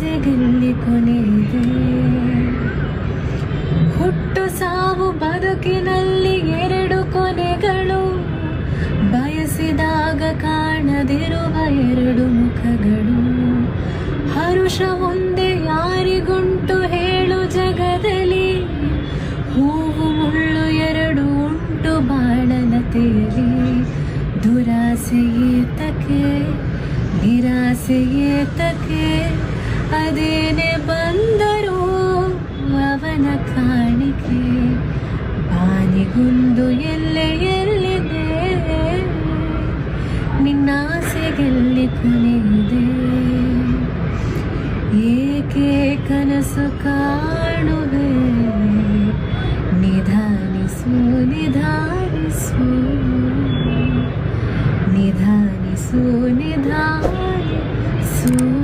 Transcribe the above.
ನಿನ್ನ ಆಸೆಗೆಲ್ಲಿ ಕೊನೆಯಿದೆ. ಹುಟ್ಟು ಸಾವು ಬದುಕಿನಲ್ಲಿ ಎರಡು ಕೊನೆಗಳು. ಬಯಸಿದಾಗ ಕಾಣದಿರುವ ಎರಡು ಮುಖಗಳು. ಹರುಷ ಒಂದೇ ಯಾರಿಗುಂಟು ಹೇಳು ಜಗದಲ್ಲಿ. ಹೂವು ಮುಳ್ಳು ಎರಡು ಉಂಟು ಬಾಳನತೆಯಲ್ಲಿ ದುರಾಸೆ ಏತಕ್ಕೆ ನಿರಾಸೆ ಏತಕ್ಕೆ ಅದೇನೆ ಬಂದರು ಅವನ ಕಾಣಿಕೆ. ಬಾನಿಗುಂದು ಎಲ್ಲೆ ಎಲ್ಲಿದೆ? ನಿನ್ನಾಸೆಗೆಲ್ಲಿ ಕೊನೆಯಿದೆ? ಏಕೆ ಕನಸು ಕಾಣುವೆ? ನಿಧಾನಿಸು ನಿಧಾನಿಸು. ನಿಧಾನಿಸು ನಿಧಾನಿಸು.